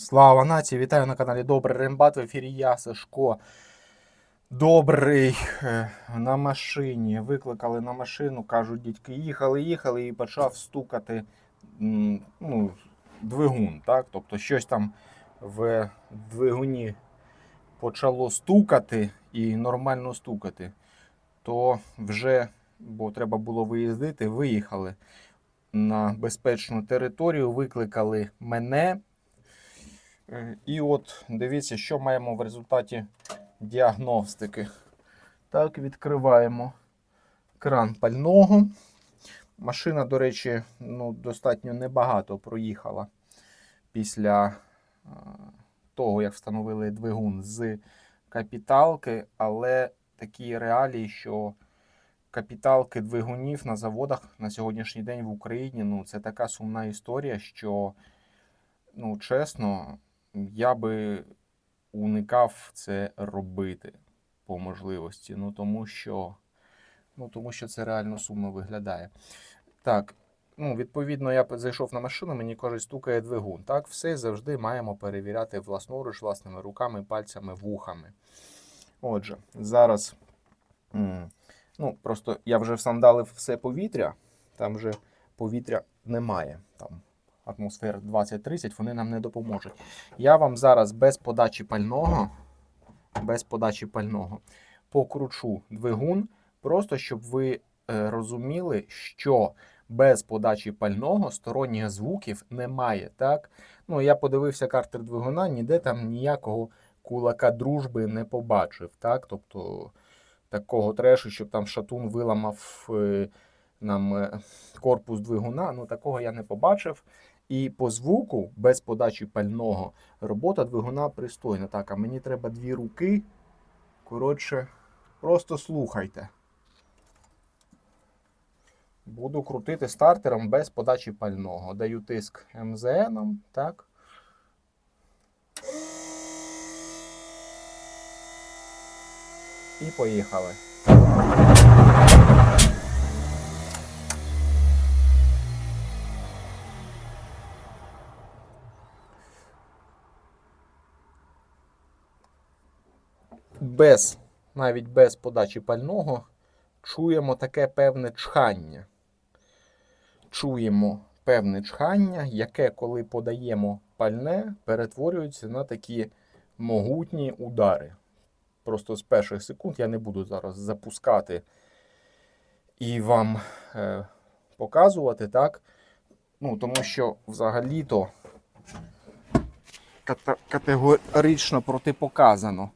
Слава нації! Вітаю на каналі Добрий Рембат. В ефірі я, Сашко. Добрий е, на машині. Викликали на машину, кажуть, дітки, їхали, їхали і почав стукати ну, двигун. Так? Тобто щось там в двигуні почало стукати і нормально стукати. То вже, бо треба було виїздити, виїхали на безпечну територію, викликали мене. Е, І от дивіться, що маємо в результаті діагностики. Так, відкриваємо кран пального. Машина, до речі, ну, достатньо небагато проїхала після е, того, як встановили двигун з капіталки, але такі реалії, що капіталки двигунів на заводах на сьогоднішній день в Україні ну, це така сумна історія, що, ну, чесно, я би уникав це робити по можливості. Ну тому що, ну, тому що це реально сумно виглядає. Так, ну, відповідно, я зайшов на машину, мені кажуть, стукає двигун. Так, все завжди маємо перевіряти власноруч, власними руками, пальцями, вухами. Отже, зараз. Ну, просто я вже всандалив все повітря, там вже повітря немає. Там атмосфер 20-30, вони нам не допоможуть. Я вам зараз без подачі пального, без подачі пального покручу двигун, просто щоб ви е, розуміли, що без подачі пального сторонніх звуків немає. Так? Ну, я подивився картер двигуна, ніде там ніякого кулака дружби не побачив. Так? Тобто такого трешу, щоб там шатун виламав е, нам е, корпус двигуна. Ну, такого я не побачив. І по звуку, без подачі пального, робота двигуна пристойна. Так, а мені треба дві руки. Коротше, просто слухайте. Буду крутити стартером без подачі пального. Даю тиск МЗН, так. І поїхали. Без, навіть без подачі пального, чуємо таке певне чхання. Чуємо певне чхання, яке, коли подаємо пальне, перетворюється на такі могутні удари. Просто з перших секунд я не буду зараз запускати і вам е, показувати, так? Ну, тому що взагалі-то категорично протипоказано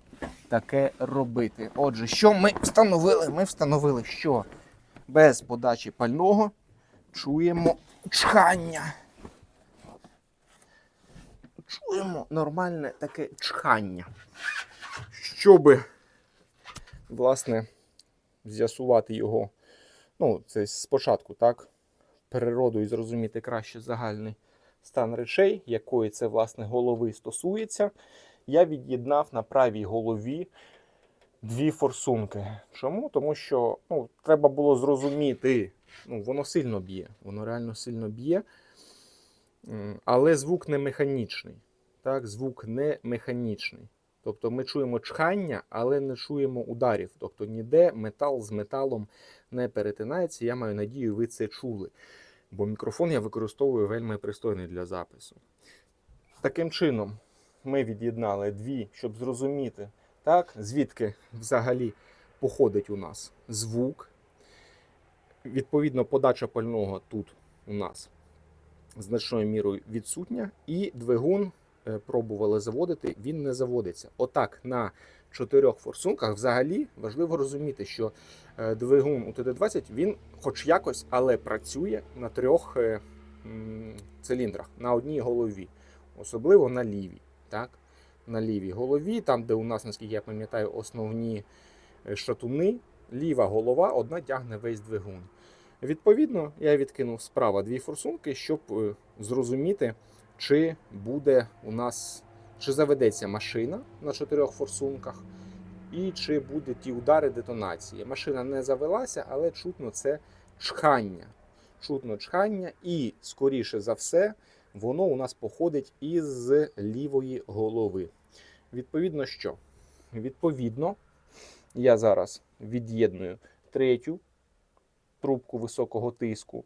таке робити. Отже, що ми встановили? Ми встановили, що без подачі пального чуємо чхання. Чуємо нормальне таке чхання. Щоби, власне, з'ясувати його, ну, це спочатку, так, природу і зрозуміти краще загальний стан речей, якої це, власне, голови стосується я від'єднав на правій голові дві форсунки. Чому? Тому що ну, треба було зрозуміти, ну, воно сильно б'є, воно реально сильно б'є, але звук не механічний. Так, Звук не механічний. Тобто ми чуємо чхання, але не чуємо ударів. Тобто ніде метал з металом не перетинається. Я маю надію, ви це чули. Бо мікрофон я використовую вельми пристойний для запису. Таким чином, ми від'єднали дві, щоб зрозуміти, так, звідки взагалі походить у нас звук. Відповідно, подача пального тут у нас значною мірою відсутня, і двигун е, пробували заводити, він не заводиться. Отак, на чотирьох форсунках взагалі важливо розуміти, що е, двигун у ТД-20 він хоч якось, але працює на трьох е, циліндрах, на одній голові, особливо на лівій так, на лівій голові, там, де у нас, наскільки я пам'ятаю, основні е, шатуни, ліва голова одна тягне весь двигун. Відповідно, я відкинув справа дві форсунки, щоб зрозуміти, чи буде у нас, чи заведеться машина на чотирьох форсунках, і чи будуть ті удари детонації. Машина не завелася, але чутно це чхання. Чутно чхання, і, скоріше за все, воно у нас походить із лівої голови. Відповідно, що? Відповідно, я зараз від'єдную третю трубку високого тиску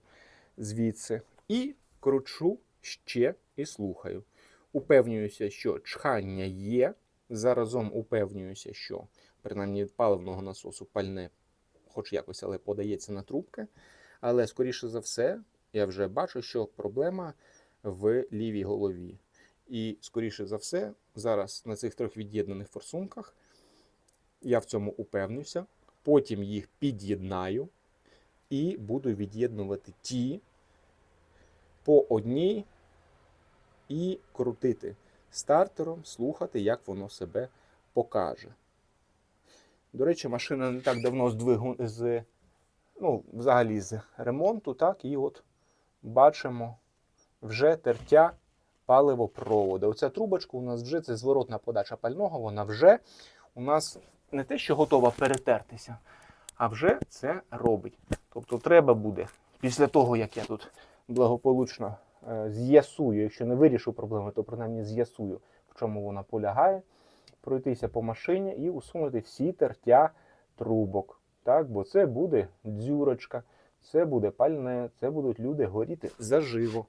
звідси і кручу ще і слухаю. Упевнююся, що чхання є. Заразом упевнююся, що принаймні від паливного насосу пальне, хоч якось, але подається на трубки. Але, скоріше за все, я вже бачу, що проблема в лівій голові. І, скоріше за все, зараз на цих трьох від'єднаних форсунках я в цьому упевнюся, потім їх під'єднаю і буду від'єднувати ті по одній і крутити стартером, слухати, як воно себе покаже. До речі, машина не так давно з двигун з, ну, взагалі з ремонту, так, і от бачимо вже тертя паливопроводу. Оця трубочка у нас вже це зворотна подача пального, вона вже у нас не те, що готова перетертися, а вже це робить. Тобто треба буде після того, як я тут благополучно з'ясую, якщо не вирішу проблеми, то принаймні з'ясую, в чому вона полягає, пройтися по машині і усунути всі тертя трубок. Так, бо це буде дзюрочка, це буде пальне, це будуть люди горіти заживо.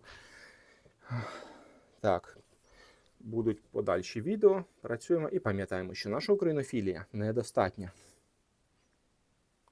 Так, будуть подальші відео. Працюємо і пам'ятаємо, що наша українофілія недостатня.